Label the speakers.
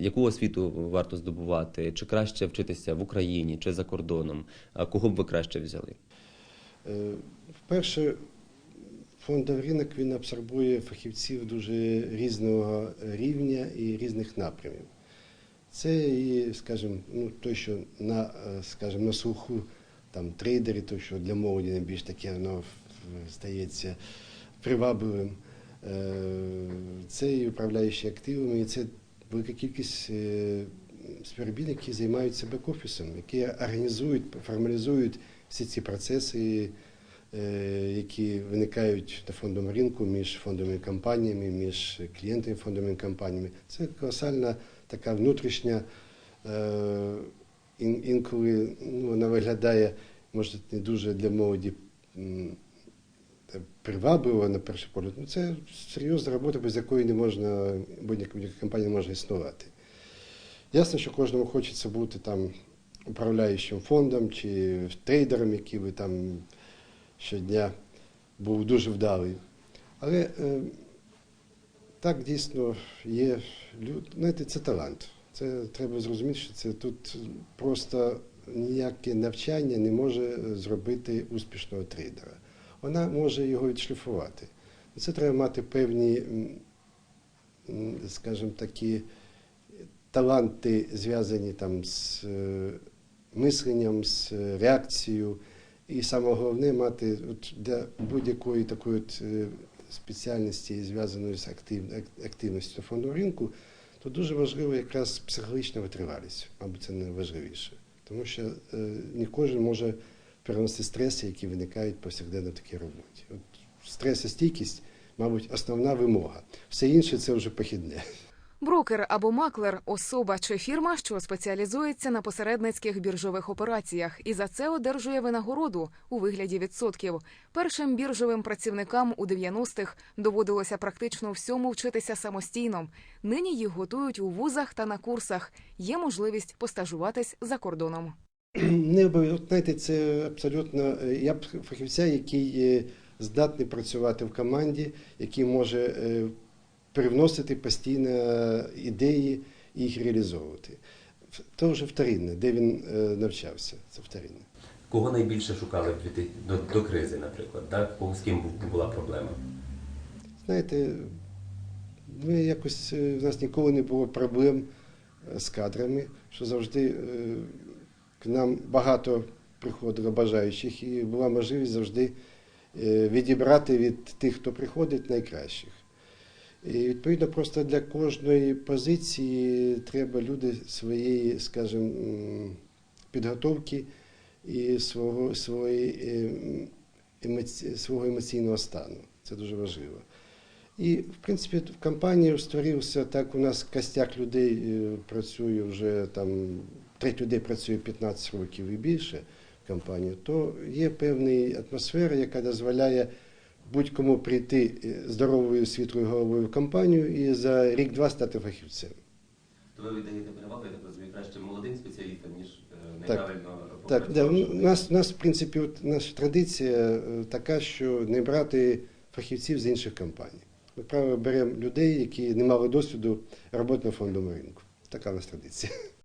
Speaker 1: яку освіту варто здобувати? Чи краще вчитися в Україні чи за кордоном? Кого б ви краще взяли?
Speaker 2: Е, Вперше, фондовий ринок він абсорбує фахівців дуже різного рівня і різних напрямів. Це і, скажімо, ну, той, що на, е, скажімо, на слуху там, трейдери, то, що для молоді найбільш таке воно стається привабливим. Е, Це і управляючі активами, і це велика кількість е, які займаються бек-офісом, які організують, формалізують всі ці процеси, е, які виникають на фондовому ринку між фондовими компаніями, між клієнтами фондовими компаніями. Це колосальна така внутрішня, е, інколи ну, вона виглядає, може, не дуже для молоді привабливо на перший погляд. Ну, це серйозна робота, без якої не можна, будь-яка компанія не може існувати. Ясно, що кожному хочеться бути там управляючим фондом чи трейдером, який би там щодня був дуже вдалий. Але е, так дійсно є люд. Знаєте, це талант. Це треба зрозуміти, що це тут просто ніяке навчання не може зробити успішного трейдера. Вона може його відшліфувати. Це треба мати певні, скажімо, такі таланти, зв'язані там з е, мисленням, з е, реакцією. І саме головне мати от для будь-якої такої от е, спеціальності, зв'язаної з актив, ак- активністю фондового ринку, то дуже важливо якраз психологічна витривалість, мабуть, це найважливіше. Тому що не кожен може переносити стреси, які виникають повсякденно в такій роботі. От стресостійкість, мабуть, основна вимога. Все інше це вже похідне.
Speaker 3: Брокер або маклер особа чи фірма, що спеціалізується на посередницьких біржових операціях, і за це одержує винагороду у вигляді відсотків. Першим біржовим працівникам у 90-х доводилося практично всьому вчитися самостійно. Нині їх готують у вузах та на курсах. Є можливість постажуватись за кордоном.
Speaker 2: Не обов'язково, знаєте, це абсолютно. е, Я б фахівця, який е, здатний працювати в команді, який може е, привносити постійно ідеї і їх реалізовувати. То вже вторинне, де він навчався. Це вторинне.
Speaker 1: Кого найбільше шукали до, до кризи, наприклад? Да? Кого- З ким була проблема?
Speaker 2: Знаєте, ми якось е, в нас ніколи не було проблем з кадрами, що завжди к нам багато приходило бажаючих, і була можливість завжди е, відібрати від тих, хто приходить, найкращих. І відповідно, просто для кожної позиції треба люди своєї, скажімо, підготовки і свого, своєї, е, емоці- свого емоційного стану. Це дуже важливо. І, в принципі, в компанії створився так. У нас костяк людей е, працює вже там, треть людей працює 15 років і більше в компанії, то є певна атмосфера, яка дозволяє будь-кому прийти е, здоровою світлою головою в компанію і за рік-два стати фахівцем.
Speaker 1: То ви віддаєте перевагу, я так розумію, краще молодим спеціалістам, ніж е,
Speaker 2: Так.
Speaker 1: неправильно
Speaker 2: Так, да, у нас, у нас, в принципі, от наша традиція е, така, що не брати фахівців з інших компаній. Ми право беремо людей, які не мали досвіду роботи на фондовому ринку. Така у нас традиція.